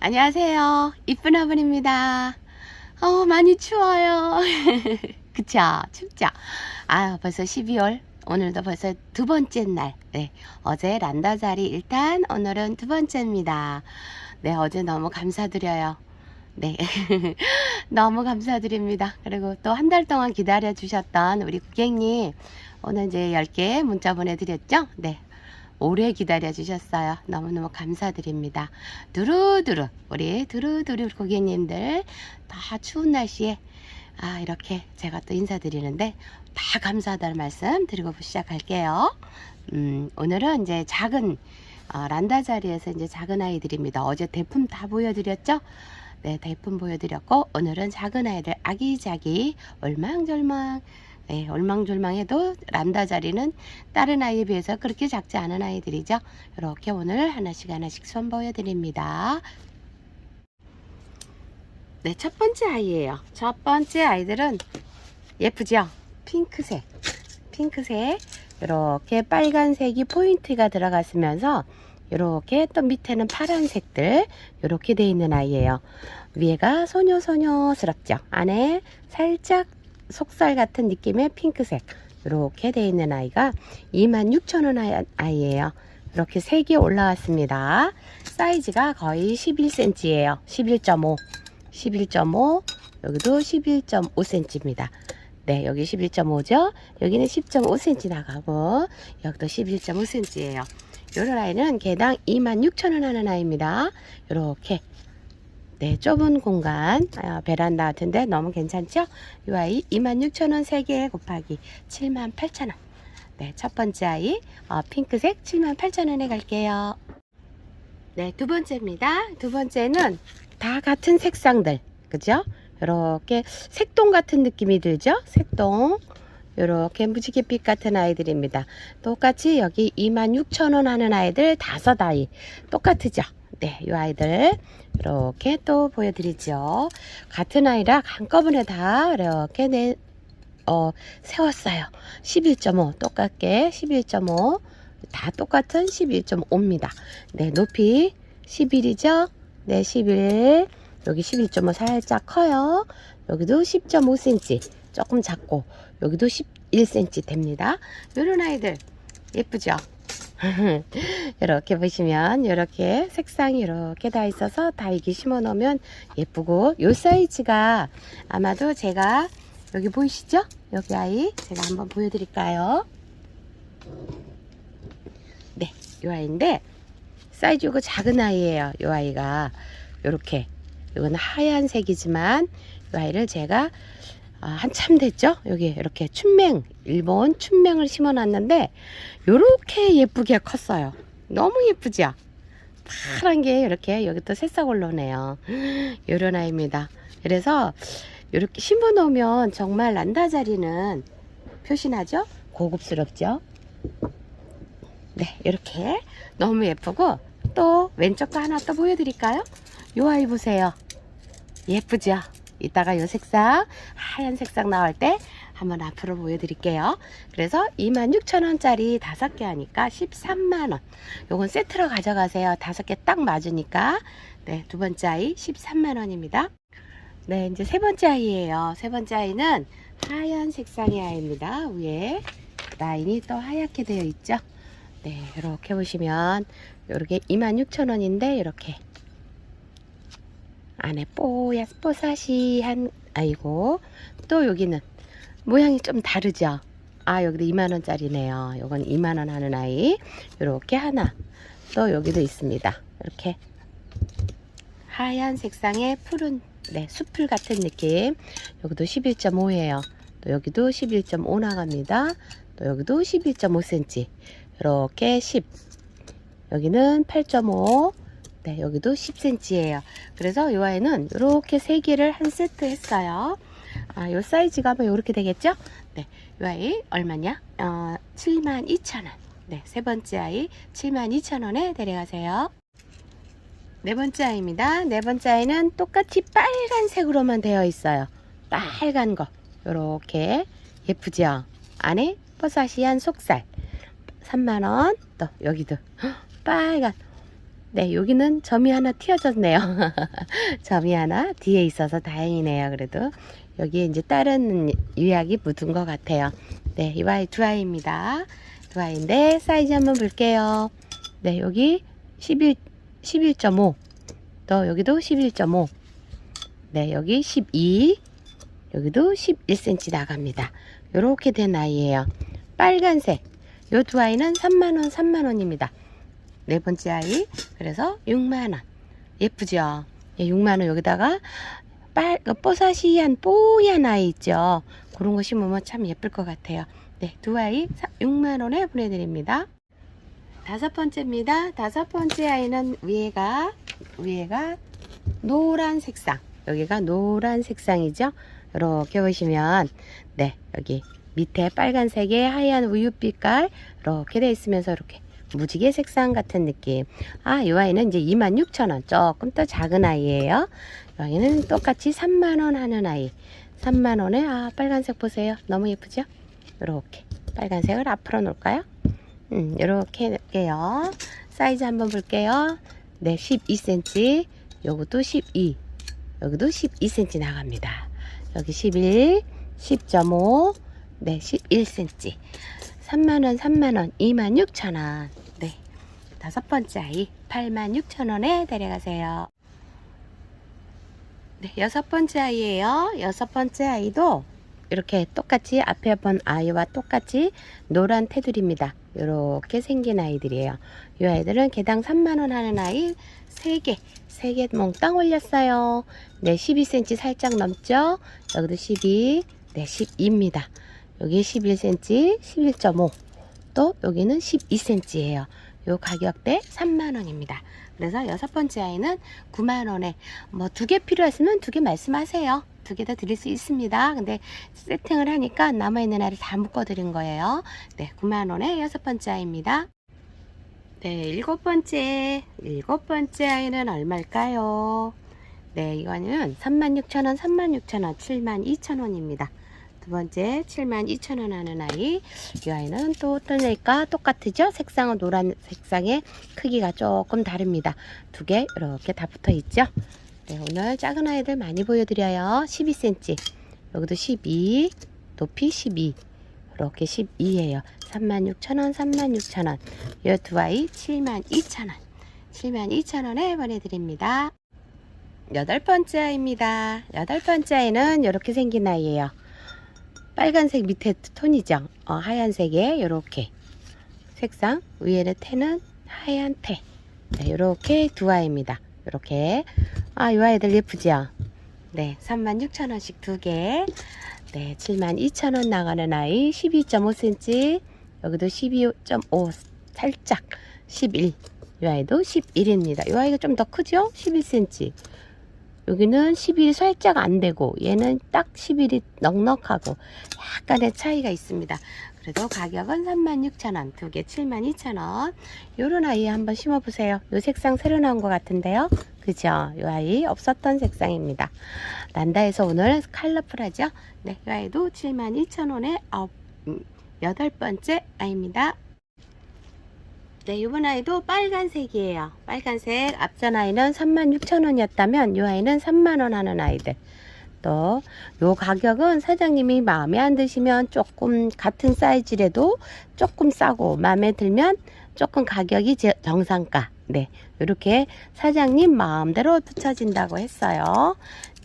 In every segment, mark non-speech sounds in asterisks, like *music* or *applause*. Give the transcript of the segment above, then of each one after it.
안녕하세요. 이쁜 아버입니다. 어, 많이 추워요. *laughs* 그쵸? 춥죠? 아, 벌써 12월. 오늘도 벌써 두 번째 날. 네. 어제 란다 자리 일단 오늘은 두 번째입니다. 네, 어제 너무 감사드려요. 네. *laughs* 너무 감사드립니다. 그리고 또 한 달 동안 기다려 주셨던 우리 고객님 오늘 이제 10개 문자 보내드렸죠? 네. 오래 기다려 주셨어요. 너무너무 감사드립니다. 두루두루, 우리 두루두루 고객님들 다 추운 날씨에 아, 이렇게 제가 또 인사드리는데 다 감사하다는 말씀 드리고 시작할게요. 음, 오늘은 이제 작은 어, 란다 자리에서 이제 작은 아이들입니다. 어제 대품 다 보여드렸죠? 네, 대품 보여드렸고 오늘은 작은 아이들 아기자기 얼망절망 네, 얼망졸망해도 란다 자리는 다른 아이에 비해서 그렇게 작지 않은 아이들이죠. 이렇게 오늘 하나씩 하나씩 선보여 드립니다. 네, 첫 번째 아이예요. 첫 번째 아이들은 예쁘죠? 핑크색. 핑크색. 이렇게 빨간색이 포인트가 들어갔으면서 이렇게 또 밑에는 파란색들 이렇게 돼 있는 아이예요. 위에가 소녀소녀스럽죠. 안에 살짝 속살 같은 느낌의 핑크색 이렇게 돼 있는 아이가 26,000원 아이예요. 이렇게 3개 올라왔습니다. 사이즈가 거의 11cm예요. 11.5 11.5 여기도 11.5cm입니다. 네, 여기 11.5죠. 여기는 10.5cm 나가고 여기도 11.5cm예요. 요런 아이는 개당 26,000원 하는 아이입니다. 요렇게 네, 좁은 공간 아, 베란다 같은데 너무 괜찮죠? 이 아이 26,000원 3개 곱하기 78,000원. 네, 첫 번째 아이 어, 핑크색 78,000원에 갈게요. 네, 두 번째입니다. 두 번째는 다 같은 색상들. 그죠? 이렇게 색동 같은 느낌이 들죠? 색동. 이렇게 무지개빛 같은 아이들입니다. 똑같이 여기 26,000원 하는 아이들 다섯 아이 똑같으죠? 네, 이 아이들 이렇게 또 보여드리죠. 같은 아이라 한꺼번에 다 이렇게 내, 어, 세웠어요. 11.5 똑같게 11.5 다 똑같은 11.5입니다. 네, 높이 11이죠? 네, 11 여기 11.5 살짝 커요. 여기도 10.5cm 조금 작고 여기도 11cm 됩니다. 이런 아이들 예쁘죠? *laughs* 이렇게 보시면 이렇게 색상이 이렇게 다 있어서 다 이게 심어 놓으면 예쁘고 요 사이즈가 아마도 제가 여기 보이시죠? 여기 아이 제가 한번 보여드릴까요? 네, 요 아이인데 사이즈 이거 작은 아이예요. 요 아이가 요렇게 이거는 하얀색이지만 이 아이를 제가 아, 한참 됐죠? 여기 이렇게 춘맹, 일본 춘맹을 심어 놨는데 요렇게 예쁘게 컸어요. 너무 예쁘죠? 파란 게 이렇게 여기 또 새싹 올라오네요. *gasps* 요런 아이입니다. 그래서 이렇게 심어 놓으면 정말 난다자리는 표시나죠? 고급스럽죠? 네, 이렇게 너무 예쁘고 또 왼쪽 거 하나 또 보여드릴까요? 요 아이 보세요. 예쁘죠? 이따가 요 색상 하얀 색상 나올 때 한번 앞으로 보여드릴게요. 그래서 26,000원짜리 5개 하니까 13만원. 요건 세트로 가져가세요. 5개 딱 맞으니까. 네, 두 번째 아이 13만원입니다. 네, 이제 세 번째 아이예요. 세 번째 아이는 하얀 색상의 아이입니다. 위에 라인이 또 하얗게 되어 있죠. 네, 이렇게 보시면 이렇게 26,000원인데 이렇게 안에 뽀야 뽀사시한 아이고. 또 여기는 모양이 좀 다르죠? 아 여기도 2만원짜리네요. 요건 2만원 하는 아이. 이렇게 하나. 또 여기도 있습니다. 이렇게 하얀 색상의 푸른 네, 수풀 같은 느낌. 여기도 11.5예요. 또 여기도 11.5 나갑니다. 또 여기도 11.5cm 이렇게 10 여기는 8.5 네, 여기도 10cm예요. 그래서 이 아이는 이렇게 세 개를 한 세트 했어요. 아, 요 사이즈가 뭐 이렇게 되겠죠? 네, 이 아이 얼마냐? 어, 72,000원. 네, 세 번째 아이 72,000원에 데려가세요. 네 번째 아이입니다. 네 번째 아이는 똑같이 빨간색으로만 되어 있어요. 빨간 거. 요렇게 예쁘죠? 안에 뽀사시한 속살. 3만원. 또 여기도 빨간 네, 여기는 점이 하나 튀어졌네요. *laughs* 점이 하나 뒤에 있어서 다행이네요. 그래도 여기에 이제 다른 유약이 묻은 것 같아요. 네, 이 아이 두 아이입니다. 두 아이인데 사이즈 한번 볼게요. 네, 여기 11, 11.5. 또 여기도 11.5. 네, 여기 12. 여기도 11cm 나갑니다. 요렇게 된 아이예요. 빨간색. 요 두 아이는 3만원, 3만원입니다. 네 번째 아이. 그래서 6만원. 예쁘죠? 예, 6만원 여기다가 빨, 그 뽀사시한 뽀얀 아이 있죠? 그런 거 심으면 참 예쁠 것 같아요. 네, 두 아이 6만원에 보내드립니다. 다섯 번째입니다. 다섯 번째 아이는 위에가, 위에가 노란 색상. 여기가 노란 색상이죠? 이렇게 보시면, 네, 여기 밑에 빨간색에 하얀 우유빛깔, 이렇게 돼 있으면서 이렇게 무지개 색상 같은 느낌. 아, 이 아이는 이제 26,000원. 조금 더 작은 아이예요. 이 아이는 똑같이 3만원 하는 아이. 3만원에, 아, 빨간색 보세요. 너무 예쁘죠? 이렇게. 빨간색을 앞으로 놓을까요? 음, 이렇게 넣을게요. 사이즈 한번 볼게요. 네, 12cm. 요것도 12. 여기도 12cm 나갑니다. 여기 11, 10.5, 네, 11cm. 3만원, 3만원, 26,000원. 네. 다섯 번째 아이, 86,000원에 데려가세요. 네, 여섯 번째 아이예요. 여섯 번째 아이도 이렇게 똑같이 앞에 본 아이와 똑같이 노란 테두리입니다. 이렇게 생긴 아이들이에요. 이 아이들은 개당 3만원 하는 아이 3개, 3개 몽땅 올렸어요. 네, 12cm 살짝 넘죠? 여기도 12, 네, 12입니다. 여기 11cm, 11.5. 또 여기는 12cm예요. 요 가격대 3만원입니다. 그래서 여섯 번째 아이는 9만원에 뭐 두 개 필요하시면 두 개 말씀하세요. 두 개 다 드릴 수 있습니다. 근데 세팅을 하니까 남아있는 알을 다 묶어 드린 거예요. 네, 9만원에 여섯 번째 아이입니다. 네, 일곱 번째. 일곱 번째 아이는 얼마일까요? 네, 이거는 36,000원, 36,000원, 72,000원입니다. 두 번째 72,000원 하는 아이. 이 아이는 또 어떤 애일까? 똑같으죠? 색상은 노란 색상의 크기가 조금 다릅니다. 두 개 이렇게 다 붙어 있죠? 네, 오늘 작은 아이들 많이 보여드려요. 12cm. 여기도 12, 높이 12. 이렇게 12예요. 36,000원, 36,000원. 이 두 아이 72,000원. 72,000원에 보내드립니다. 여덟 번째 아이입니다. 여덟 번째 아이는 이렇게 생긴 아이예요. 빨간색 밑에 톤이죠. 어, 하얀색에 이렇게 색상 위에는 태는 하얀 태. 네, 이렇게 두 아이입니다. 이렇게 아, 이 아이들 예쁘죠? 네, 36,000원씩 두 개. 네, 72,000원 나가는 아이 12.5cm. 여기도 12.5 살짝 11. 이 아이도 11입니다. 이 아이가 좀 더 크죠? 11cm. 여기는 11이 살짝 안 되고 얘는 딱 11이 넉넉하고 약간의 차이가 있습니다. 그래도 가격은 36,000원, 두 개 72,000원. 요런 아이 한번 심어보세요. 요 색상 새로 나온 것 같은데요. 그죠? 요 아이 없었던 색상입니다. 난다에서 오늘 컬러풀하죠? 네, 요 아이도 72,000원에 아홉, 음, 여덟 번째 아이입니다. 네, 이번 아이도 빨간색이에요. 빨간색. 앞전 아이는 36,000원이었다면 이 아이는 3만원 하는 아이들. 또, 요 가격은 사장님이 마음에 안 드시면 조금 같은 사이즈라도 조금 싸고 마음에 들면 조금 가격이 제- 정상가. 네, 이렇게 사장님 마음대로 붙여진다고 했어요.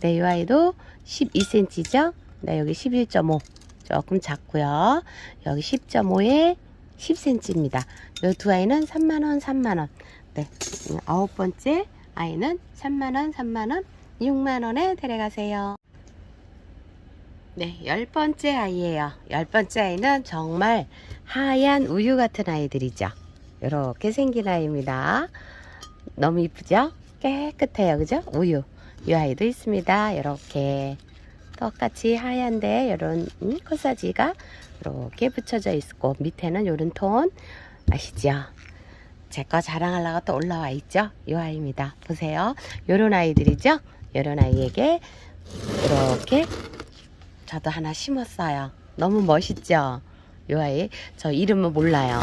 네, 이 아이도 12cm죠. 네, 여기 11.5. 조금 작고요. 여기 10.5에 10cm입니다. 이 두 아이는 3만원, 3만원. 네. 아홉 번째 아이는 3만원, 3만원, 6만원에 데려가세요. 네. 열 번째 아이예요. 열 번째 아이는 정말 하얀 우유 같은 아이들이죠. 이렇게 생긴 아이입니다. 너무 이쁘죠? 깨끗해요. 그죠? 우유. 이 아이도 있습니다. 이렇게. 똑같이 하얀데 이런 음, 코사지가 이렇게 붙여져 있고 밑에는 이런 톤 아시죠? 제 거 자랑하려고 또 올라와 있죠? 이 아이입니다. 보세요. 요런 아이들이죠? 요런 아이에게 이렇게 저도 하나 심었어요. 너무 멋있죠? 요 아이 저 이름은 몰라요.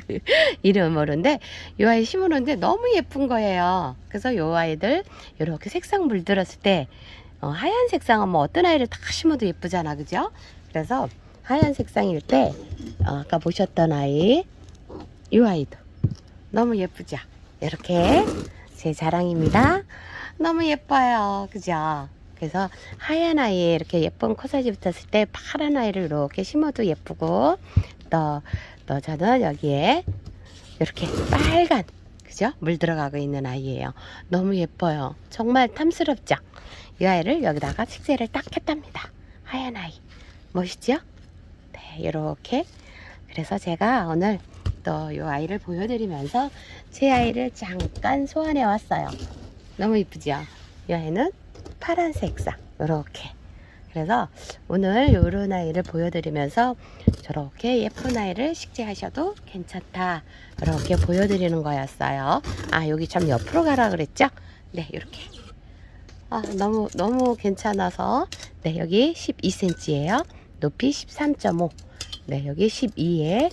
*laughs* 이름은 모르는데 요 아이 심으는데 너무 예쁜 거예요. 그래서 요 아이들 이렇게 색상 물들었을 때 어, 하얀 색상은 뭐 어떤 아이를 다 심어도 예쁘잖아, 그죠? 그래서 하얀 색상일 때 어, 아까 보셨던 아이 요 아이도 너무 예쁘죠? 이렇게 제 자랑입니다. 너무 예뻐요, 그죠? 그래서 하얀 아이에 이렇게 예쁜 코사지 붙었을 때 파란 아이를 이렇게 심어도 예쁘고 또, 또 저는 여기에 이렇게 빨간 그죠? 물 들어가고 있는 아이예요. 너무 예뻐요. 정말 탐스럽죠? 이 아이를 여기다가 식재를 딱 했답니다. 하얀 아이. 멋있죠? 네, 이렇게. 그래서 제가 오늘 또 이 아이를 보여드리면서 제 아이를 잠깐 소환해 왔어요. 너무 이쁘죠? 이 아이는 파란색상 이렇게 그래서 오늘 요런 아이를 보여드리면서 저렇게 예쁜 아이를 식재하셔도 괜찮다. 이렇게 보여드리는 거였어요. 아 여기 참 옆으로 가라 그랬죠? 네 이렇게. 아 너무 너무 괜찮아서. 네 여기 12cm예요. 높이 13.5네 여기 12에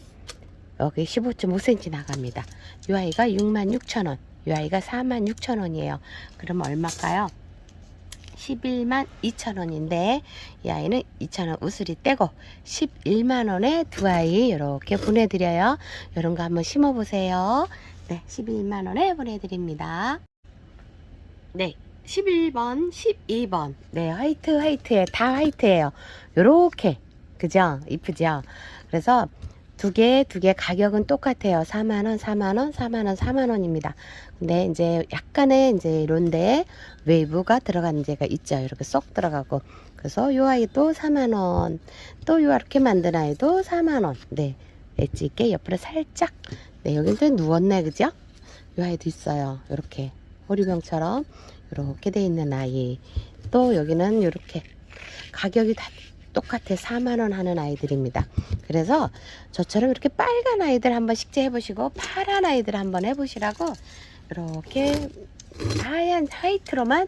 여기 15.5cm 나갑니다. 이 아이가 66,000원. 이 아이가 46,000원이에요. 그럼 얼마일까요 11만 2천 원인데 이 아이는 2천 원 우수리 떼고 11만 원에 두 아이 이렇게 보내드려요. 이런 거 한번 심어 보세요. 네, 11만 원에 보내드립니다. 네, 11번, 12번. 네, 화이트 화이트에 다 화이트예요. 요렇게 그죠? 이쁘죠? 그래서 두 개, 두 개 가격은 똑같아요. 4만원, 4만원, 4만원, 4만원입니다. 근데 이제 약간의 이제 이런데 웨이브가 들어간 데가 있죠. 이렇게 쏙 들어가고. 그래서 요 아이도 4만원. 또 요 이렇게 만든 아이도 4만원. 네. 엣지 있게 옆으로 살짝. 네, 여기서 누웠네. 그죠? 요 아이도 있어요. 이렇게. 호리병처럼. 이렇게 돼 있는 아이. 또 여기는 이렇게. 가격이 다 똑같아 4만원 하는 아이들입니다. 그래서 저처럼 이렇게 빨간 아이들 한번 식재 해 보시고 파란 아이들 한번 해보시라고 이렇게 하얀 화이트로만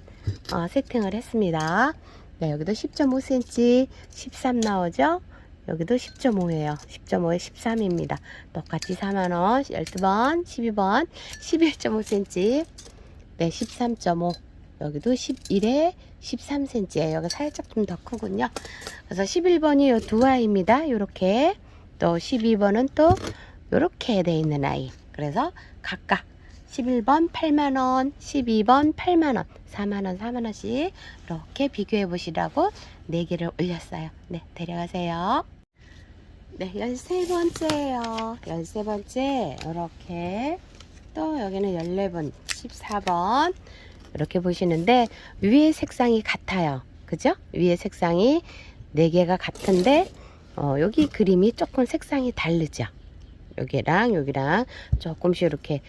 어, 세팅을 했습니다. 네, 여기도 10.5cm 13 나오죠? 여기도 10.5예요. 10.5에 13입니다. 똑같이 4만원, 12번, 12번, 11.5cm, 네, 13.5. 여기도 11에 13cm예요. 여기 살짝 좀 더 크군요. 그래서 11번이 요 두 아이입니다. 요렇게. 또 12번은 또 요렇게 돼 있는 아이. 그래서 각각 11번 8만원, 12번 8만원, 4만원, 4만원씩 이렇게 비교해 보시라고 4개를 올렸어요. 네, 데려가세요. 네, 13번째예요. 13번째 이렇게 또 여기는 14번, 14번 이렇게 보시는데 위에 색상이 같아요. 그죠? 위에 색상이 4개가 같은데 어, 여기 그림이 조금 색상이 다르죠. 여기랑 여기랑 조금씩 이렇게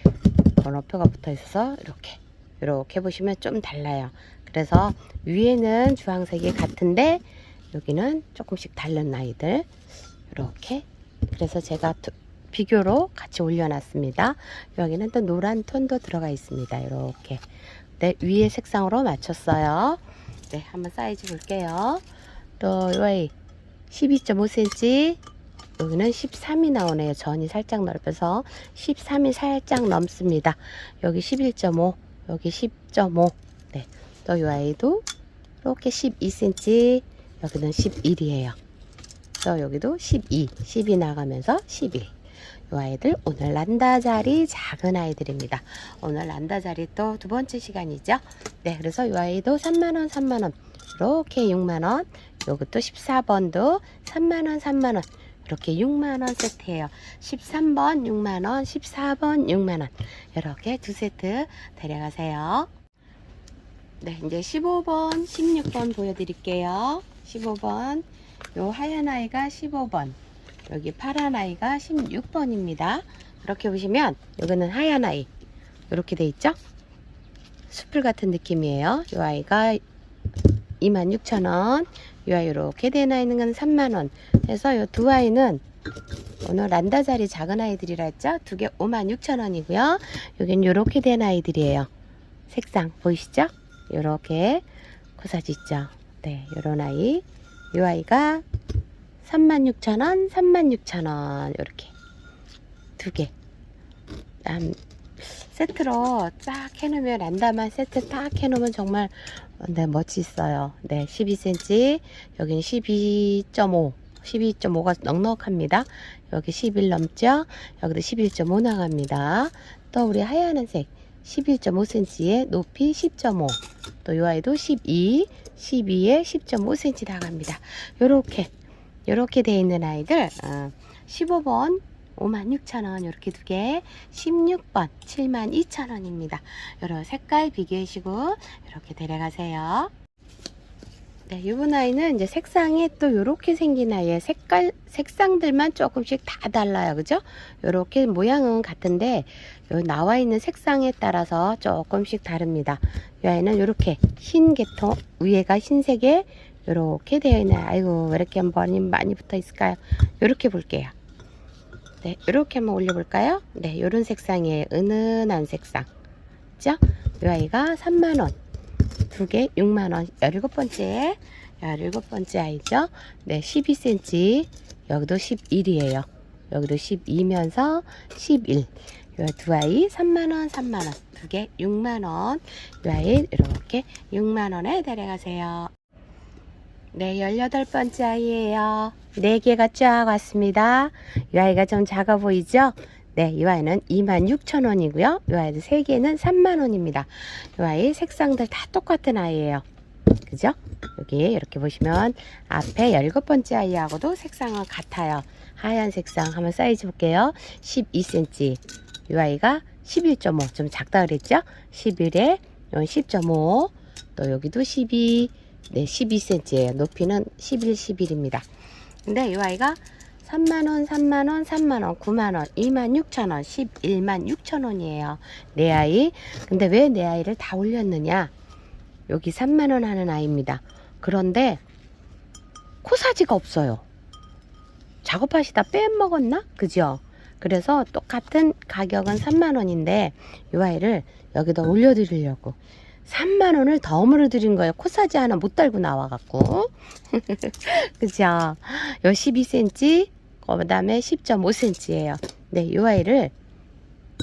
번호표가 붙어 있어서 이렇게 이렇게 보시면 좀 달라요. 그래서 위에는 주황색이 같은데 여기는 조금씩 다른 아이들 이렇게 그래서 제가 두- 비교로 같이 올려놨습니다. 여기는 또 노란 톤도 들어가 있습니다. 이렇게 네 위에 색상으로 맞췄어요. 네 한번 사이즈 볼게요. 또 여기 12.5cm 여기는 13이 나오네요. 전이 살짝 넓어서 13이 살짝 넘습니다. 여기 11.5, 여기 10.5. 네. 또 이 아이도 이렇게 12cm, 여기는 11이에요. 또 여기도 12, 10이 나가면서 11. 이 아이들 오늘 란다 자리 작은 아이들입니다. 오늘 란다 자리 또 두 번째 시간이죠. 네, 그래서 이 아이도 3만원, 3만원. 이렇게 6만원. 요것도 14번도 3만원, 3만원. 이렇게 6만원 세트예요. 13번 6만원, 14번 6만원. 이렇게 두 세트 데려가세요. 네, 이제 15번, 16번 보여드릴게요. 15번. 요 하얀 아이가 15번. 여기 파란 아이가 16번입니다. 이렇게 보시면 여기는 하얀 아이. 이렇게 돼 있죠? 숲을 같은 느낌이에요. 요 아이가 26,000원. 이 아이 이렇게 되나 있는 건 3만원. 해서 이 두 아이는 오늘 란다 자리 작은 아이들이라 했죠? 두 개 56,000원이고요. 여긴 이렇게 된 아이들이에요. 색상 보이시죠? 이렇게 코사지 있죠? 네, 요런 아이. 이 아이가 36,000원, 36,000원 이렇게 두 개. 음, 세트로 쫙 해놓으면 란다만 세트 딱 해놓으면 정말 어, 네 멋있어요. 네 12cm 여기는 12.5 12.5가 넉넉합니다. 여기 11 넘죠? 여기도 11.5 나갑니다. 또 우리 하얀색 11.5cm에 높이 10.5. 또이 아이도 12, 12에 10.5cm 나갑니다. 요렇게 요렇게 돼 있는 아이들 어, 15번 56,000원 이렇게 두 개, 16번 72,000원입니다. 여러 색깔 비교하시고 이렇게 데려가세요. 네, 이번 아이는 이제 색상이 또 이렇게 생긴 아이의 색깔 색상들만 조금씩 다 달라요, 그죠? 이렇게 모양은 같은데 요 나와 있는 색상에 따라서 조금씩 다릅니다. 이 아이는 이렇게 흰 계통 위에가 흰색에 이렇게 되어 있는 아이고 왜 이렇게 많이 많이 붙어 있을까요? 이렇게 볼게요. 네, 이렇게 한번 올려볼까요? 네, 이런 색상이에요. 은은한 색상. 그죠? 이 아이가 3만원. 두 개 6만원. 17번째. 17번째 아이죠? 네, 12cm. 여기도 11이에요. 여기도 12면서 11. 이두 아이 3만원, 3만원. 두 개 6만원. 이 아이 이렇게 6만원에 데려가세요. 네, 18번째 아이예요. 4개가 쫙 왔습니다. 이 아이가 좀 작아 보이죠? 네, 이 아이는 26,000원이고요. 이 아이도 3개는 3만원입니다. 이 아이 색상들 다 똑같은 아이예요. 그죠? 여기 이렇게 보시면 앞에 17번째 아이하고도 색상은 같아요. 하얀 색상 한번 사이즈 볼게요. 12cm. 이 아이가 11.5. 좀 작다 그랬죠? 11에 10.5. 또 여기도 12. 네, 12cm예요. 높이는 11, 11입니다. 근데 이 아이가 3만원, 3만원, 3만원, 9만원, 26,000원, 11만 6천원이에요. 내 아이. 근데 왜 내 아이를 다 올렸느냐? 여기 3만원 하는 아이입니다. 그런데 코사지가 없어요. 작업하시다 빼먹었나? 그죠? 그래서 똑같은 가격은 3만원인데 이 아이를 여기다 올려드리려고 3만원을 덤으로 드린 거예요. 코사지 하나 못 달고 나와갖고. *laughs* 그죠? 요 12cm, 그 다음에 10.5cm예요. 네, 요 아이를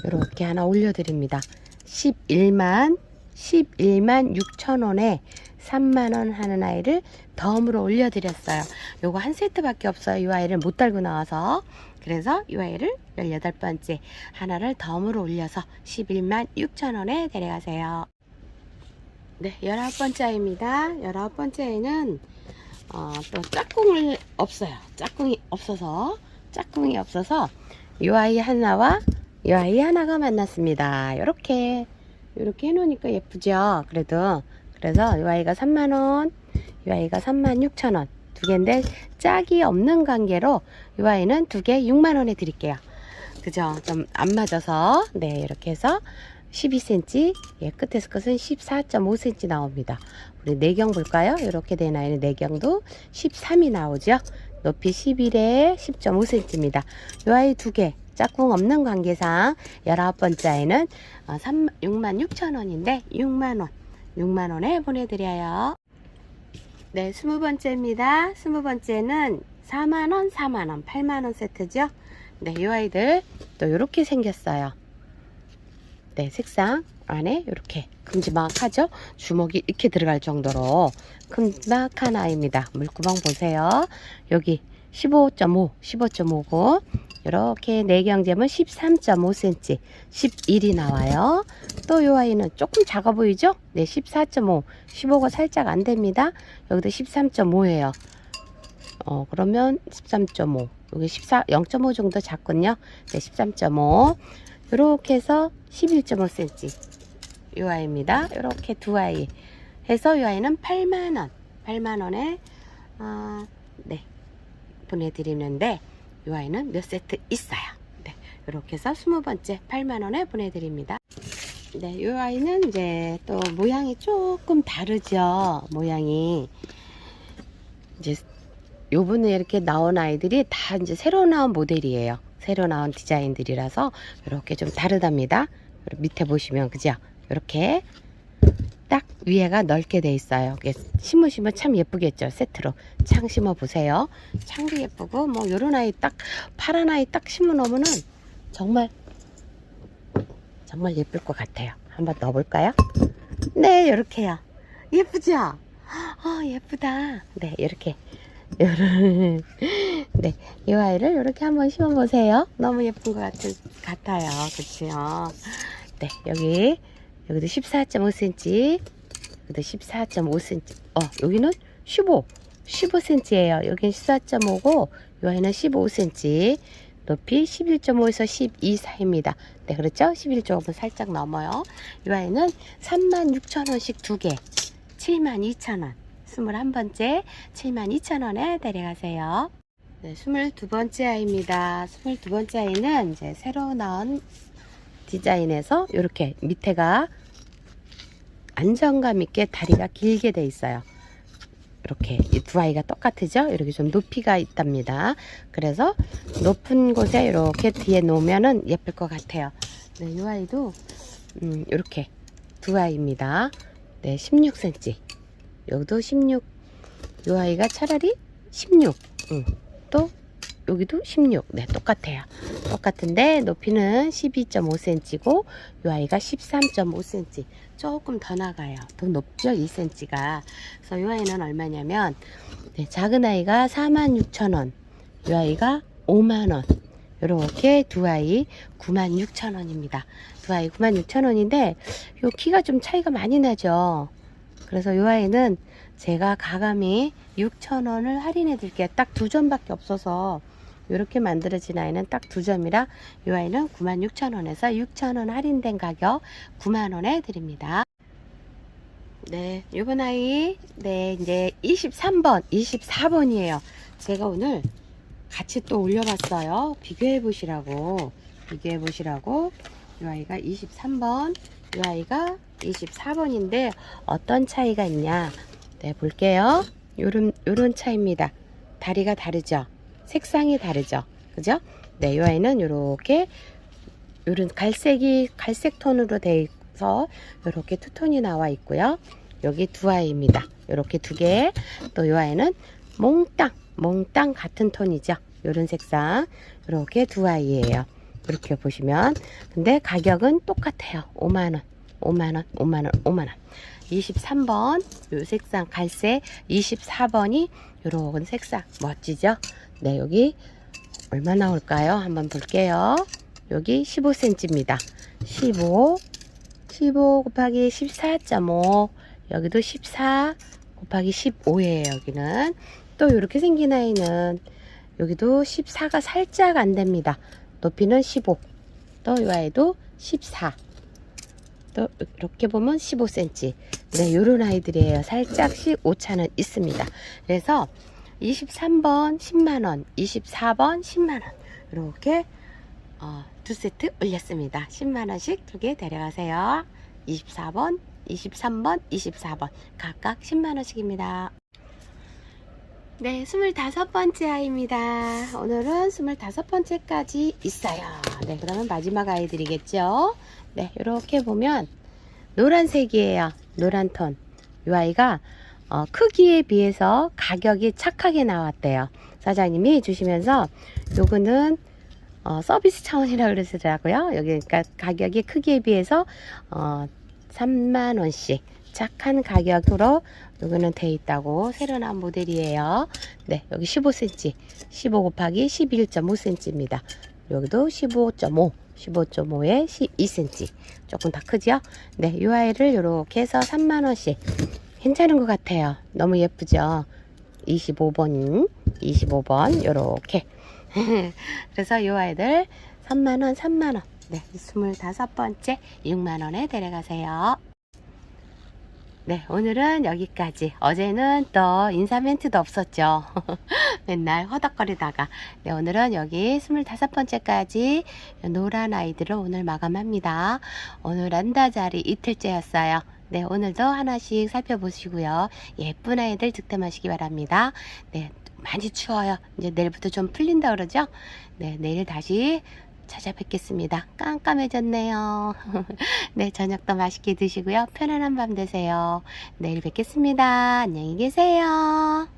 이렇게 하나 올려드립니다. 11만, 11만 6천원에 3만원 하는 아이를 덤으로 올려드렸어요. 요거 한 세트밖에 없어요. 이 아이를 못 달고 나와서. 그래서 이 아이를 18번째 하나를 덤으로 올려서 11만 6천원에 데려가세요. 네, 열아홉 번째 아이입니다. 열아홉 번째 아이는 어, 또 짝꿍을 없어요. 짝꿍이 없어서 짝꿍이 없어서 이 아이 하나와 이 아이 하나가 만났습니다. 이렇게 이렇게 해놓으니까 예쁘죠. 그래도 그래서 이 아이가 3만 원, 이 아이가 3만 6천 원. 두 개인데 짝이 없는 관계로 이 아이는 두 개 6만 원에 드릴게요. 그죠? 좀 안 맞아서 네 이렇게 해서 12cm, 예, 끝에서 끝은 14.5cm 나옵니다. 우리 내경 볼까요? 이렇게 된 아이는 내경도 13이 나오죠. 높이 11에 10.5cm입니다. 이 아이 두 개, 짝꿍 없는 관계상 19번째 아이는 3, 6만 6천 원인데 6만 원, 6만 원에 보내드려요. 네, 20번째입니다. 20번째는 4만 원, 4만 원, 8만 원 세트죠. 네, 이 아이들 또 이렇게 생겼어요. 네, 색상 안에 이렇게 큼지막하죠? 주먹이 이렇게 들어갈 정도로 큼지막한 아이입니다. 물구멍 보세요. 여기 15.5, 15.5고 이렇게 내경잼은 13.5cm, 11이 나와요. 또 이 아이는 조금 작아 보이죠? 네, 14.5, 15가 살짝 안 됩니다. 여기도 13.5예요. 어, 그러면 13.5, 여기 14, 0.5 정도 작군요. 네, 13.5. 이렇게 해서 11.5cm 이 아이입니다. 이렇게 두 아이 해서 이 아이는 8만원 8만원에 어, 네 보내드리는데 이 아이는 몇 세트 있어요. 네 이렇게 해서 20번째 8만원에 보내드립니다. 네, 이 아이는 이제 또 모양이 조금 다르죠. 모양이 이제 요번에 이렇게 나온 아이들이 다 이제 새로 나온 모델이에요. 새로 나온 디자인들이라서 이렇게 좀 다르답니다. 밑에 보시면 그죠? 이렇게 딱 위에가 넓게 돼 있어요. 심으시면 참 예쁘겠죠. 세트로 창 심어 보세요. 창도 예쁘고 뭐 요런 아이 딱 파란 아이 딱 심어 놓으면은 정말 정말 예쁠 것 같아요. 한번 넣어볼까요? 네, 이렇게요. 예쁘죠? 어, 예쁘다. 네, 이렇게. *laughs* 네, 이 아이를 이렇게 한번 심어보세요. 너무 예쁜 것 같은, 같아요. 그치요? 네, 여기, 여기도 14.5cm, 여기도 14.5cm, 어, 여기는 15, 15cm예요. 여긴 14.5고, 이 아이는 15cm. 높이 11.5에서 12 사이입니다. 네, 그렇죠? 11 조금 살짝 넘어요. 이 아이는 36,000원씩 두 개, 72,000원. 21번째 72,000원에 데려가세요. 네, 22번째 아이입니다. 22번째 아이는 이제 새로 나온 디자인에서 이렇게 밑에가 안정감 있게 다리가 길게 돼 있어요. 이렇게 이두 아이가 똑같으죠? 이렇게 좀 높이가 있답니다. 그래서 높은 곳에 이렇게 뒤에 놓으면은 예쁠 것 같아요. 네, 이 아이도 음, 이렇게 두 아이입니다. 네, 16cm. 여기도 16. 이 아이가 차라리 16. 음, 또 여기도 16. 네, 똑같아요. 똑같은데 높이는 12.5cm고 이 아이가 13.5cm. 조금 더 나가요. 더 높죠, 2cm가. 그래서 이 아이는 얼마냐면 네, 작은 아이가 46,000원. 이 아이가 5만원. 이렇게 두 아이 96,000원입니다. 두 아이 96,000원인데 요 키가 좀 차이가 많이 나죠. 그래서 이 아이는 제가 가감히 6,000원을 할인해 드릴게요. 딱 두 점밖에 없어서 이렇게 만들어진 아이는 딱 두 점이라 이 아이는 96,000원에서 6,000원 할인된 가격 9만원에 드립니다. 네, 요번 아이, 네, 이제 23번, 24번이에요. 제가 오늘 같이 또 올려봤어요. 비교해 보시라고. 비교해 보시라고. 이 아이가 23번, 이 아이가 24번인데 어떤 차이가 있냐? 네, 볼게요. 요런, 요런 차이입니다. 다리가 다르죠? 색상이 다르죠? 그죠? 네, 이 아이는 요렇게, 요런 갈색이, 갈색 톤으로 돼 있어 요렇게 투톤이 나와 있고요. 여기 두 아이입니다. 요렇게 두 개. 또이 아이는 몽땅, 몽땅 같은 톤이죠. 요런 색상. 요렇게 두 아이예요. 이렇게 보시면. 근데 가격은 똑같아요. 5만원. 5만원, 5만원, 5만원. 23번, 요 색상 갈색, 24번이 요런 색상 멋지죠? 네, 여기 얼마 나올까요? 한번 볼게요. 여기 15cm입니다. 15, 15 곱하기 14.5, 여기도 14 곱하기 15예요, 여기는. 또 이렇게 생긴 아이는 여기도 14가 살짝 안 됩니다. 높이는 15. 또이 아이도 14. 또 이렇게 보면 15cm. 네, 요런 아이들이에요. 살짝씩 오차는 있습니다. 그래서 23번 10만원, 24번 10만원. 이렇게 어, 두 세트 올렸습니다. 10만원씩 두 개 데려가세요. 24번, 23번, 24번. 각각 10만원씩입니다. 네, 25번째 아이입니다. 오늘은 25번째까지 있어요. 네, 그러면 마지막 아이들이겠죠? 네, 이렇게 보면 노란색이에요. 노란 톤. 이 아이가 어, 크기에 비해서 가격이 착하게 나왔대요. 사장님이 주시면서 요거는 어, 서비스 차원이라 그러시더라고요. 여기 그러니까 가격이 크기에 비해서 어, 3만 원씩 착한 가격으로 요거는 돼 있다고 새로 나온 모델이에요. 네, 여기 15cm, 15 곱하기 11.5cm입니다. 여기도 15.5, 15.5에 12cm. 조금 더 크죠? 네, 이 아이를 이렇게 해서 3만 원씩 괜찮은 것 같아요. 너무 예쁘죠? 25번, 25번 요렇게. *laughs* 그래서 이 아이들 3만원, 3만원. 네, 25번째 6만원에 데려가세요. 네, 오늘은 여기까지. 어제는 또 인사 멘트도 없었죠. *laughs* 맨날 허덕거리다가. 네, 오늘은 여기 25번째까지 노란 아이들을 오늘 마감합니다. 오늘 란다 자리 이틀째였어요. 네, 오늘도 하나씩 살펴보시고요. 예쁜 아이들 득템하시기 바랍니다. 네, 많이 추워요. 이제 내일부터 좀 풀린다 그러죠? 네, 내일 다시 찾아뵙겠습니다. 깜깜해졌네요. *laughs* 네, 저녁도 맛있게 드시고요. 편안한 밤 되세요. 내일 뵙겠습니다. 안녕히 계세요.